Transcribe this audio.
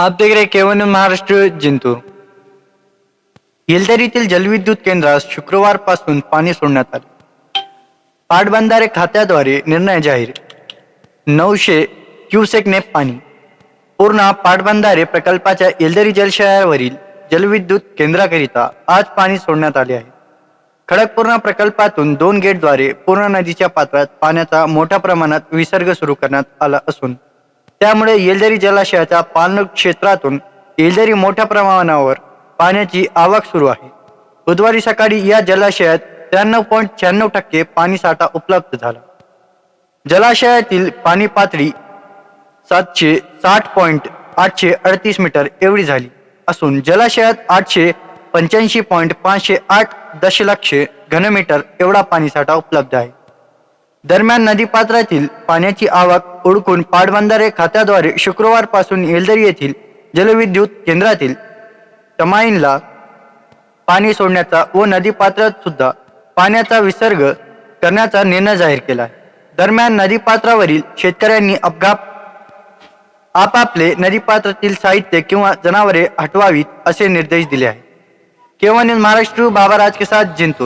आप देख रहे केवन महाराष्ट्र जिंतूर येलदरीतील जलविद्युत केंद्रास शुक्रवारपासून पाणी सोडण्यात आले पाटबंधारे खात्याद्वारे निर्णय जाहीर नऊशे क्युसेकने पाणी पूर्ण पाटबंधारे प्रकल्पाच्या येलदरी जलशयावरील जलविद्युत केंद्राकरिता आज पाणी सोडण्यात आले आहे खडकपूर्णा प्रकल्पातून दोन गेटद्वारे पूर्ण नदीच्या पात्रात पाण्याचा मोठ्या प्रमाणात विसर्ग सुरू करण्यात आला असून त्यामुळे येलदरी जलाशयाच्या पालन क्षेत्रातून येलदरी मोठ्या प्रमाणावर पाण्याची आवक सुरू आहे. बुधवारी सकाळी या जलाशयात त्र्याण्णव पॉईंट शहाण्णव टक्के पाणीसाठा उपलब्ध झाला. जलाशयातील पाणी पातळी सातशे साठ पॉईंट आठशे अडतीस मीटर एवढी झाली असून जलाशयात आठशे पंच्याऐंशी पॉईंट पाचशे आठ दशलक्ष घनमीटर एवढा पाणीसाठा उपलब्ध आहे. दरम्यान नदीपात्रातील पाण्याची आवक ओळखून पाटबंधारे खात्याद्वारे शुक्रवारपासून येलदरी येथील जलविद्युत केंद्रातील तमाईनला पाणी सोडण्याचा व नदीपात्रात सुद्धा पाण्याचा विसर्ग करण्याचा निर्णय जाहीर केला दरम्यान नदीपात्रावरील शेतकऱ्यांनी अपघात आपापले नदीपात्रातील साहित्य किंवा जनावरे हटवावीत असे निर्देश दिले आहेत. केवळ महाराष्ट्र बाबा राज के साथ जिंतूर.